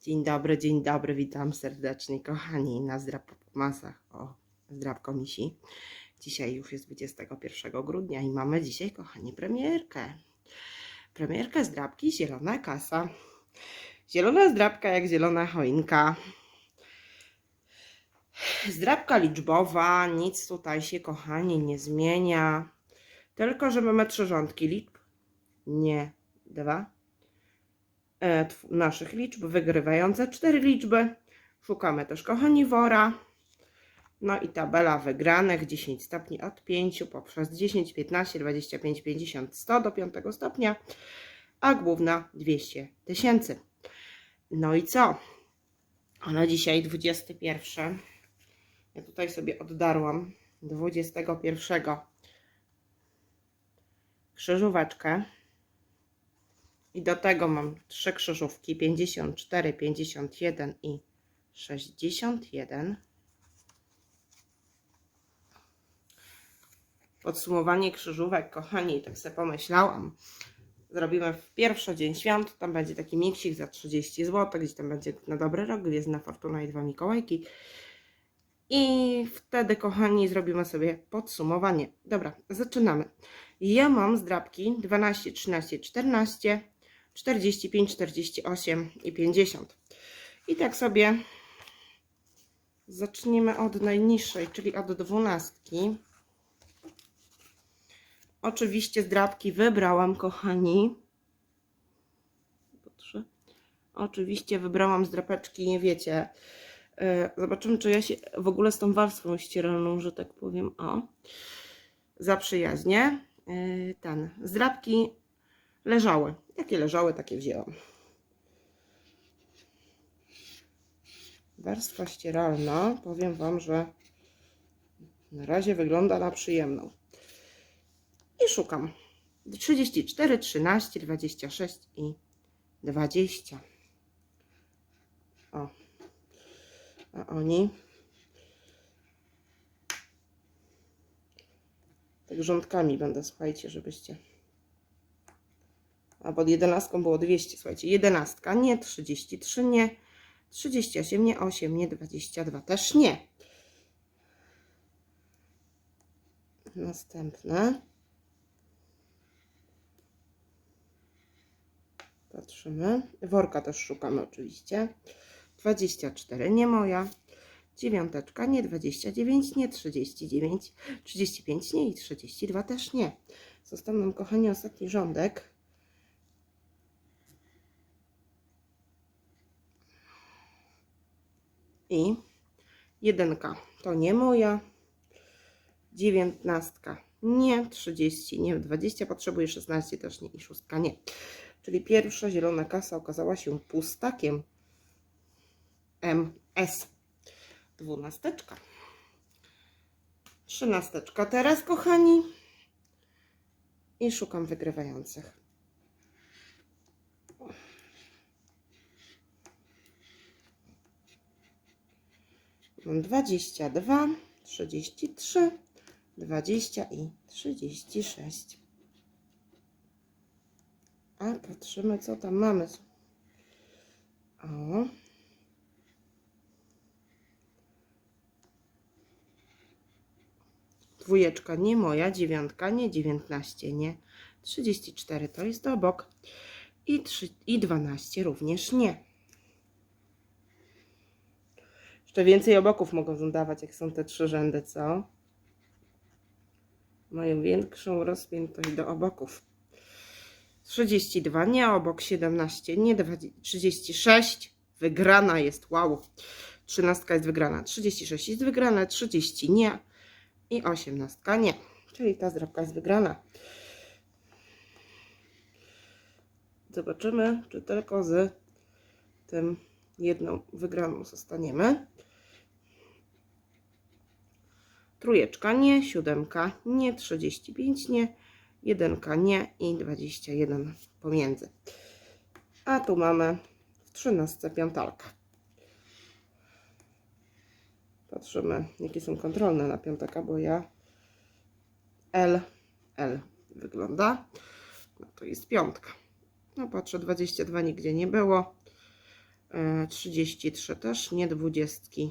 Dzień dobry, dzień dobry, witam serdecznie kochani na zdrab masach o zdrabko misi. Dzisiaj już jest 21 grudnia i mamy dzisiaj kochani premierkę. Premierkę zdrabki Zielona Kasa. Zielona zdrabka jak zielona choinka. Zdrabka liczbowa, nic tutaj się kochani nie zmienia. Tylko, że mamy trzy rządki liczb. Nie dwa naszych liczb, wygrywające cztery liczby. Szukamy też kochani wora. No i tabela wygranych 10 stopni od 5 poprzez 10, 15, 25, 50, 100 do 5 stopnia, a główna 200 tysięcy. No i co? Ona dzisiaj 21. Ja tutaj sobie oddarłam 21 krzyżóweczkę. I do tego mam trzy krzyżówki 54, 51 i 61. Podsumowanie krzyżówek, kochani, tak sobie pomyślałam. Zrobimy w pierwszy dzień świąt, tam będzie taki miksik za 30 zł, gdzie tam będzie na dobry rok, gwiezdna fortuna i dwa Mikołajki. I wtedy, kochani, zrobimy sobie podsumowanie. Dobra, zaczynamy. Ja mam zdrabki 12, 13, 14, 45, 48 i 50. I tak sobie zaczniemy od najniższej, czyli od dwunastki. Oczywiście zdrabki wybrałam, kochani. Oczywiście wybrałam zdrapeczki, nie wiecie. Yy, Zobaczymy, czy ja się w ogóle z tą warstwą ścieralną, że tak powiem, o, zaprzyjaźnię. Yy, Ten, zdrabki leżały. Jakie leżały, takie wzięłam. Warstwa ścieralna, powiem Wam, że na razie wygląda na przyjemną. I szukam. 34, 13, 26 i 20. O. A oni tak rządkami będę, słuchajcie, żebyście a pod 11 było 200, słuchajcie, 11 nie, 33 nie, 38 nie, 8 nie, 22 też nie. Następne. Patrzymy. Worka też szukamy oczywiście. 24 nie moja. Dziewiąteczka nie, 29 nie, 39, 35 nie i 32 też nie. Został nam, kochani, ostatni rządek. I jedynka to nie moja. Dziewiętnastka nie, 30 nie, 20 potrzebuję 16 też nie i szóstka nie. Czyli pierwsza zielona kasa okazała się pustakiem MS. Dwunasteczka. Trzynasteczka teraz, kochani. I szukam wygrywających. 22, 33, 20 i 36. A patrzymy, co tam mamy. O. Dwójeczka nie moja, dziewiątka nie, 19 nie, 34 to jest obok i, 3, i 12 również nie. Jeszcze więcej oboków mogą dawać, jak są te trzy rzędy, co? Mają większą rozpiętość do oboków. 32 nie, obok 17 nie, 20 36 wygrana jest, wow. 13 jest wygrana, 36 jest wygrana, 30 nie i 18 nie. Czyli ta zdrabka jest wygrana. Zobaczymy, czy tylko z tym jedną wygraną zostaniemy. Trójeczka nie, siódemka nie, 35 nie, jedynka nie i 21 pomiędzy. A tu mamy w 13 piątalkę. Patrzymy, jakie są kontrolne na piątaka, bo ja L, L wygląda. No to jest piątka. No patrzę, 22 nigdzie nie było. E, 33 też nie, 20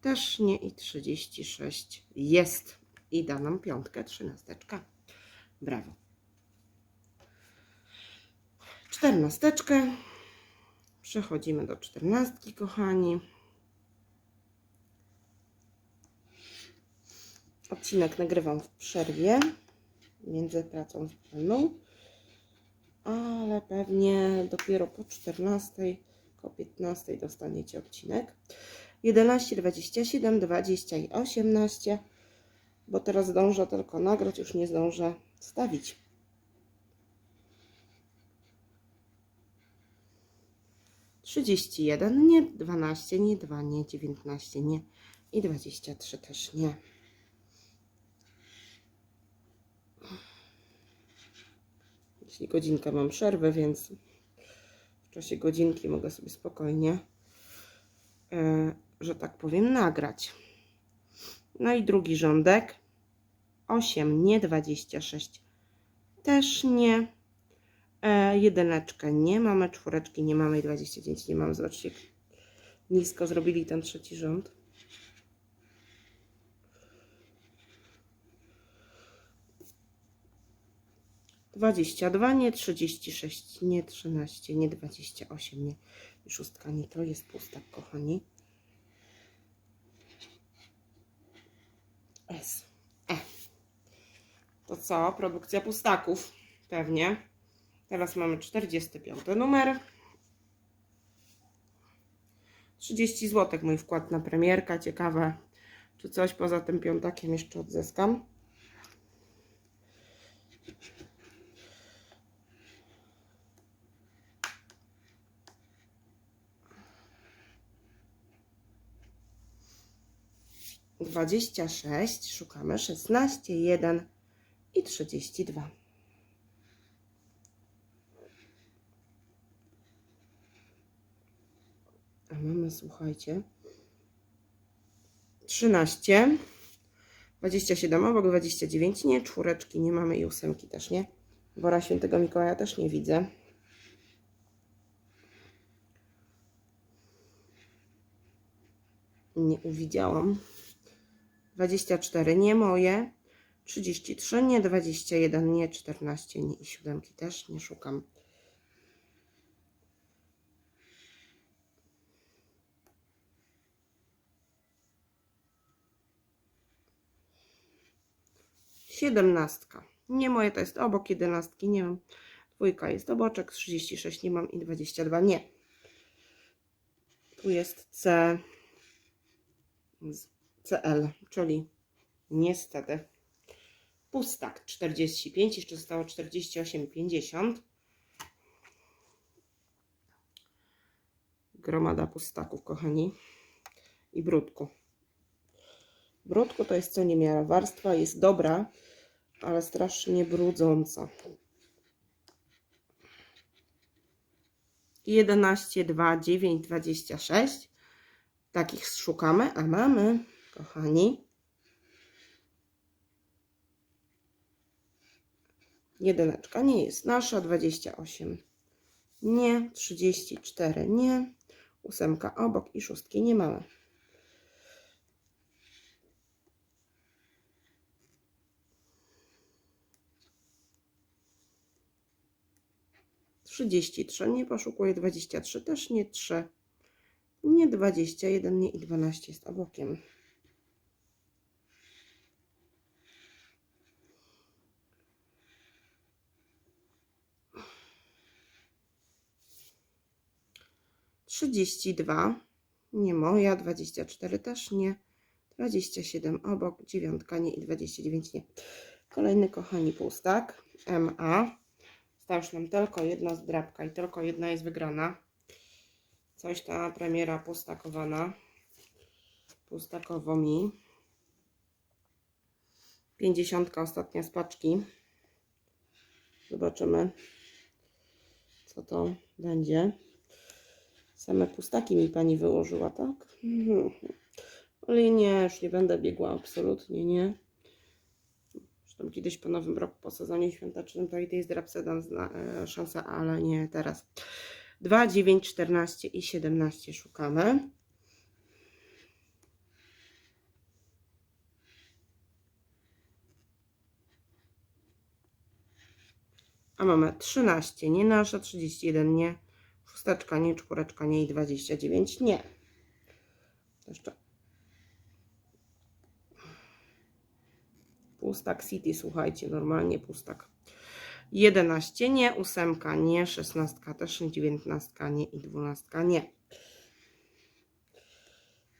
też nie i 36 jest. I da nam piątkę, trzynasteczka. Brawo. Czternasteczkę. Przechodzimy do czternastki, kochani. Odcinek nagrywam w przerwie między pracą zdalną, ale pewnie dopiero po 14, po 15 dostaniecie odcinek. 11, 27, 20 i 18, bo teraz zdążę tylko nagrać, już nie zdążę stawić. Trzydzieści jeden, nie dwanaście, nie dwa, nie dziewiętnaście, nie i dwadzieścia trzy też nie. Jeśli godzinkę mam przerwę, więc w czasie godzinki mogę sobie spokojnie, e, że tak powiem, nagrać. No i drugi rządek. 8, nie 26. Też nie. E, jedyneczkę nie mamy, czwóreczki nie mamy i 29 nie mamy. Zobaczcie, nisko zrobili ten trzeci rząd. Dwadzieścia dwa, nie trzydzieści sześć, nie trzynaście, nie dwadzieścia osiem, nie szóstka, nie to jest pustak, kochani. S. E. To co? Produkcja pustaków. Pewnie. Teraz mamy 45 numer. 30 zł mój wkład na premierka. Ciekawe, czy coś poza tym piątakiem jeszcze odzyskam. Dwadzieścia sześć, szukamy szesnaście, jeden i trzydzieści dwa. A mamy, słuchajcie, 13, 27 obok, 29 nie, czwóreczki nie mamy i ósemki też nie. Wora Świętego Mikołaja też nie widzę. Nie uwidziałam. 24 nie moje. 33 nie, 21 nie, 14 nie i siódemki też nie szukam. Siedemnastka. Nie moje to jest obok jedenastki, nie mam. Dwójka jest oboczek, 36 nie mam i 22 nie. Tu jest C, z- CL, czyli niestety pustak 45, jeszcze zostało 48,50. Gromada pustaków, kochani. I brudku. Brudku to jest co niemiara. Warstwa jest dobra, ale strasznie brudząca. 11, 2, 9, 26. Takich szukamy, a mamy, kochani, jedyneczka nie jest nasza, 28 nie, 34 nie, ósemka obok i szóstki nie mamy. Trzydzieści trzy nie poszukuję, dwadzieścia trzy też nie trzy, nie dwadzieścia jeden nie i dwanaście jest obokiem. Trzydzieści dwa nie moja, dwadzieścia cztery też nie, dwadzieścia siedem obok, dziewiątka nie i dwadzieścia dziewięć nie. Kolejny kochani pustak MA. Została już nam tylko jedna zdrabka i tylko jedna jest wygrana. Coś ta premiera pustakowana. Pustakowo mi. Pięćdziesiątka ostatnia z paczki. Zobaczymy, co to będzie. Same pustaki mi pani wyłożyła, tak? Mhm. Ale nie, już nie będę biegła, absolutnie nie. Zresztą kiedyś po nowym roku, po sezonie świątecznym, to i tej zdrabce dam zna- e, szansę, ale nie teraz. 2, 9, 14 i 17 szukamy. A mamy 13, nie nasza, 31 nie, szósteczka nie, czwóreczka nie i 29 nie. Jeszcze pustak City, słuchajcie, normalnie pustak. 11 nie, 8 nie, 16 też nie, 19 nie i 12 nie.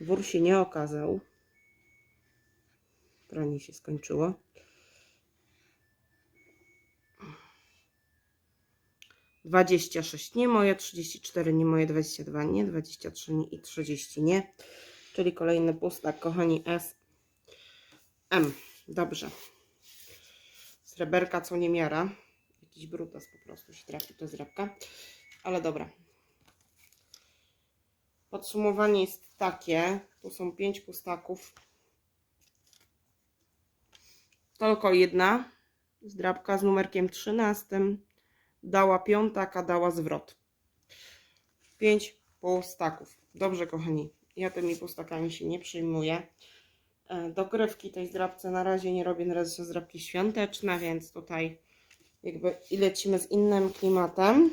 Wór się nie okazał. Pranie się skończyło. Dwadzieścia sześć nie moje, trzydzieści cztery nie moje, dwadzieścia dwa nie, dwadzieścia trzy nie i trzydzieści nie. Czyli kolejny pustak, kochani, S. M. Dobrze. Sreberka co nie miara. Jakiś brutas po prostu się trafi do zrabka. Ale dobra. Podsumowanie jest takie. Tu są pięć pustaków. Tylko jedna zdrabka z numerkiem 13 dała piątaka, dała zwrot. Pięć pustaków. Dobrze, kochani. Ja tymi pustakami się nie przyjmuję. E, Dogrywki tej zdrabce na razie nie robię, na razie są zdrabki świąteczne, więc tutaj jakby i lecimy z innym klimatem.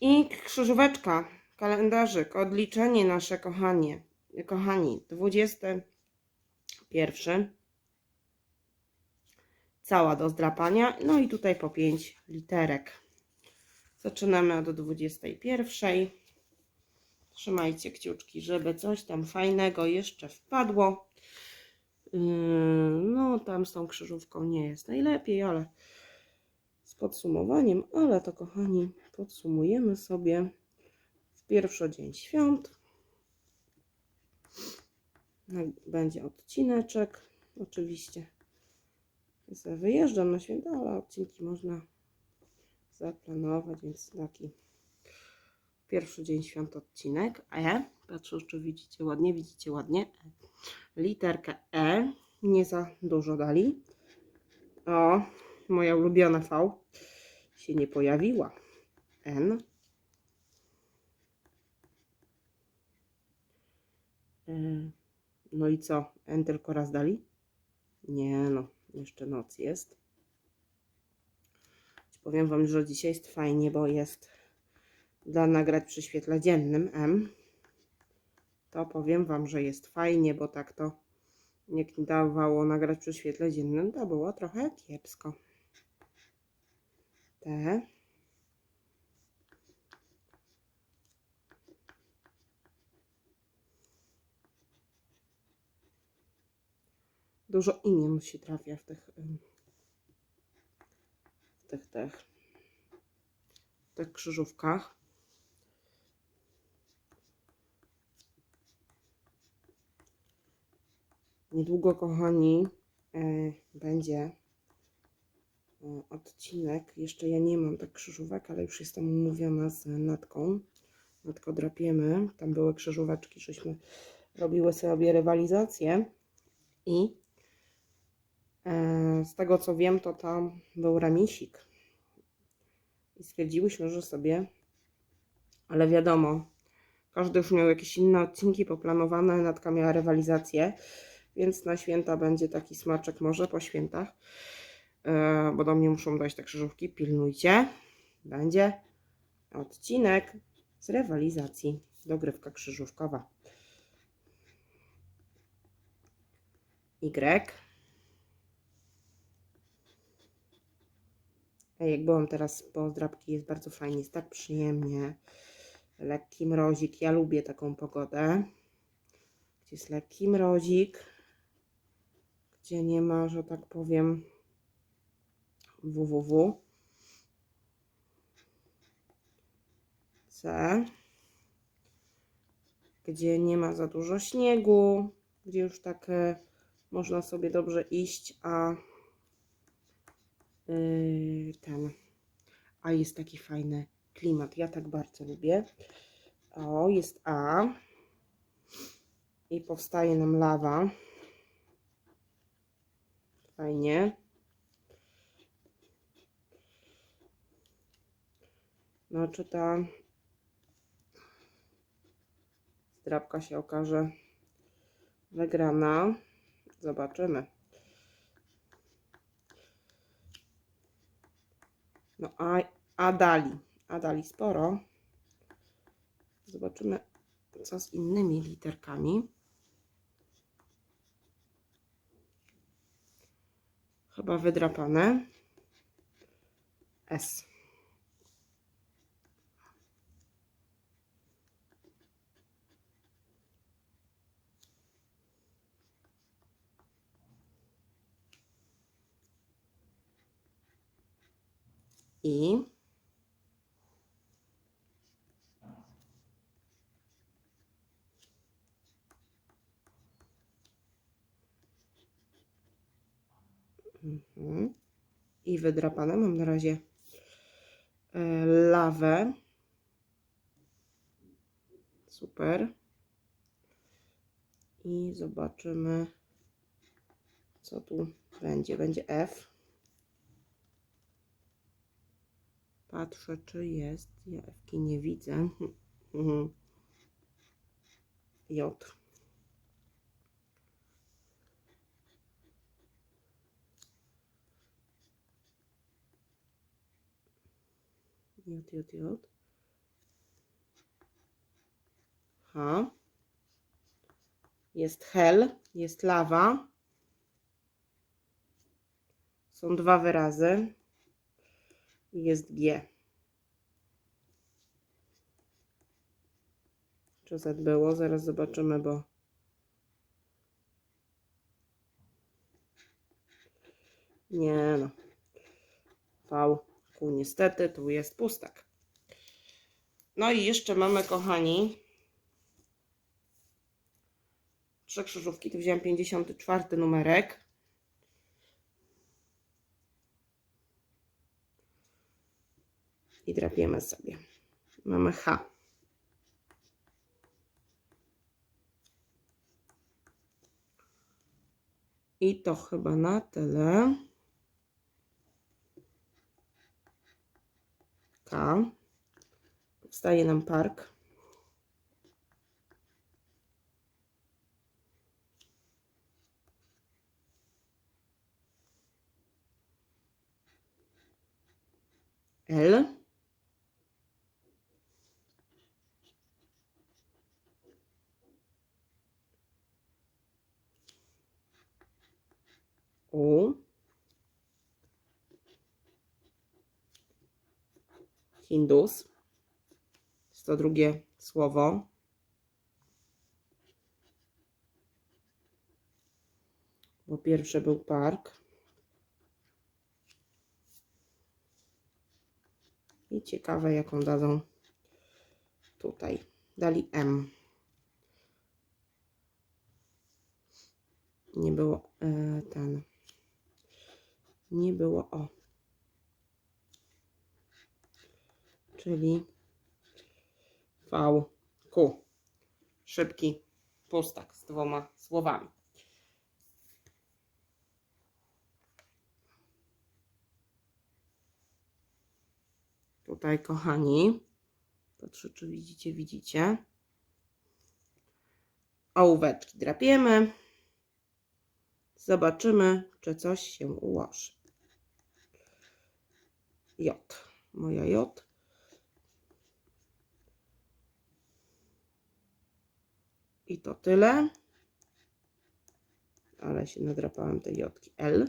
I krzyżóweczka, kalendarzyk, odliczenie nasze, kochanie, kochani, 21. Cała do zdrapania, no i tutaj po 5 literek. Zaczynamy od 21. Trzymajcie kciuczki, żeby coś tam fajnego jeszcze wpadło. Yy, No, tam z tą krzyżówką nie jest najlepiej, ale z podsumowaniem, ale to kochani, podsumujemy sobie w pierwszy dzień świąt. No, Będzie odcineczek, oczywiście. Wyjeżdżam na święta, ale odcinki można zaplanować, więc taki pierwszy dzień świąt odcinek. E, patrzę, czy widzicie ładnie, widzicie ładnie. E. Literkę E, nie za dużo dali. O, moja ulubiona V się nie pojawiła. N. E, No i co? N tylko raz dali? Nie no, jeszcze noc jest. Powiem Wam, że dzisiaj jest fajnie, bo jest dla nagrać przy świetle dziennym M. To powiem Wam, że jest fajnie, bo tak to jak dawało nagrać przy świetle dziennym, to było trochę kiepsko. T. Dużo imion się trafia w tych w tych, tych, w tych krzyżówkach. Niedługo, kochani, e, będzie e, odcinek. Jeszcze ja nie mam tak krzyżówek, ale już jestem umówiona z Natką. Natko drapiemy. Tam były krzyżóweczki, żeśmy robiły sobie rywalizację i z tego co wiem, to tam był remisik. I stwierdziłyśmy, że sobie, ale wiadomo, każdy już miał jakieś inne odcinki poplanowane. Natka miała rywalizację, więc na święta będzie taki smaczek, może po świętach, e, bo do mnie muszą dojść te krzyżówki. Pilnujcie, będzie odcinek z rywalizacji. Dogrywka krzyżówkowa. Y. Jak byłam teraz po zdrabki, jest bardzo fajnie, jest tak przyjemnie. Lekki mrozik, ja lubię taką pogodę. Gdzie jest lekki mrozik, gdzie nie ma, że tak powiem, www. C. Gdzie nie ma za dużo śniegu, gdzie już tak e, można sobie dobrze iść, a ten, a jest taki fajny klimat. Ja tak bardzo lubię. O, jest A. I powstaje nam lawa. Fajnie. No, czy ta zdrabka się okaże wygrana? Zobaczymy. No, a, a dali, a dali sporo. Zobaczymy, co z innymi literkami. Chyba wydrapane. S. I Mhm. I wydrapane. Mam na razie e, lawę. Super. I zobaczymy, co tu będzie. Będzie F. Patrzę, czy jest. Ja F nie widzę. J. J, J, J. H. Jest hel, jest lawa. Są dwa wyrazy. Jest G. Czy Z było? Zaraz zobaczymy, bo nie no. V. Q niestety, tu jest pustak. No i jeszcze mamy, kochani, trzy krzyżówki. Tu wziąłem 54 numerek. I drapiemy sobie. Mamy H. I to chyba na tyle. K. Powstaje nam park. L. U. Hindus. Jest to drugie słowo. Bo pierwsze był park. I ciekawe, jaką dadzą tutaj. Dali M. Nie było e, ten. Nie było O. Czyli V, Q. Szybki pustak z dwoma słowami. Tutaj, kochani, patrzę, czy widzicie, widzicie. Ołóweczki drapiemy. Zobaczymy, czy coś się ułoży. J. Moja J. I to tyle. Ale się nadrapałem tej jotki L.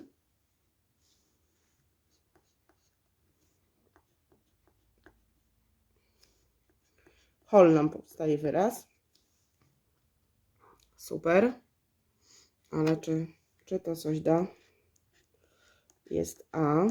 Hol nam powstaje wyraz. Super. Ale czy, czy to coś da? Jest A.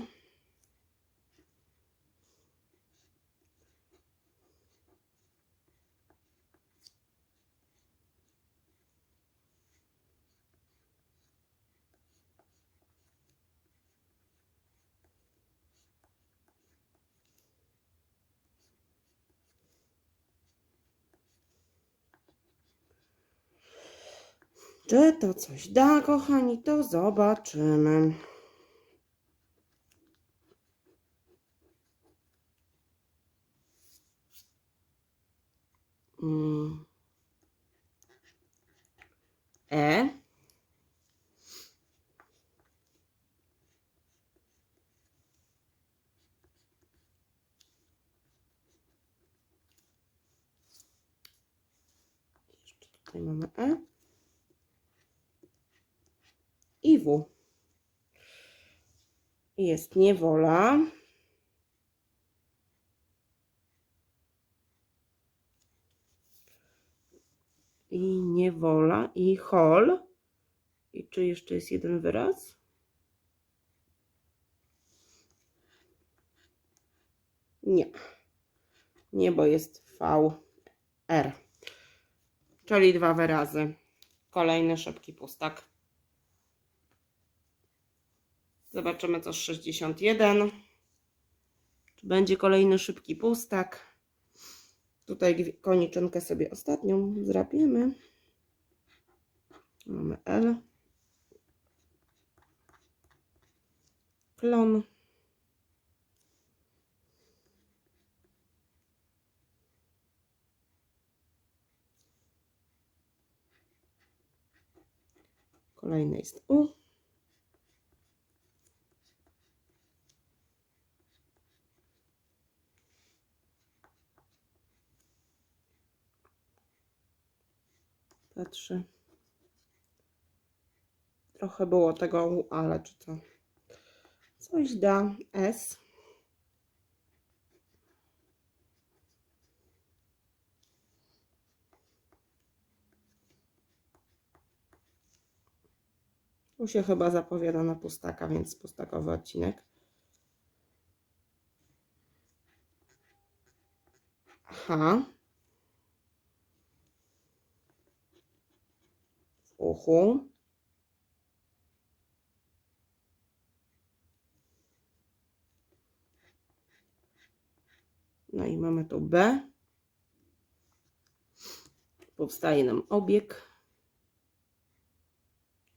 Czy to coś da, kochani? To zobaczymy. Mm. E. Jeszcze tutaj mamy E. I W. Jest niewola. I niewola. I hol. I czy jeszcze jest jeden wyraz? Nie. Nie, bo jest R. Czyli dwa wyrazy. Kolejny szybki pustak. Zobaczymy co z 61. Czy będzie kolejny szybki pustak? Tutaj koniczynkę sobie ostatnią zrapiemy. Mamy L. Klon. Kolejny jest U. Patrzę. Trochę było tego, U, ale czy co? Coś da. S. Tu się chyba zapowiada na pustaka, więc pustakowy odcinek. Aha. Uchu. No i mamy tu B. Powstaje nam obieg.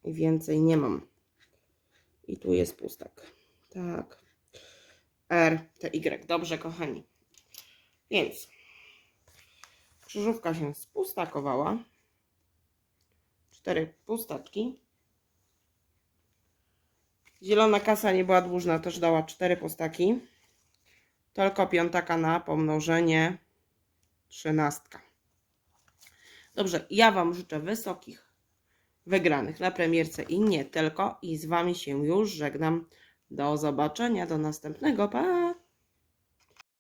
I więcej nie mam. I tu jest pustak. Tak. R, T, Y. Dobrze, kochani. Więc krzyżówka się spustakowała. Cztery pustatki. Zielona kasa nie była dłużna, też dała cztery pustaki. Tylko piątaka na pomnożenie trzynastka. Dobrze, ja Wam życzę wysokich wygranych na premierce i nie tylko. I z Wami się już żegnam. Do zobaczenia, do następnego. Pa!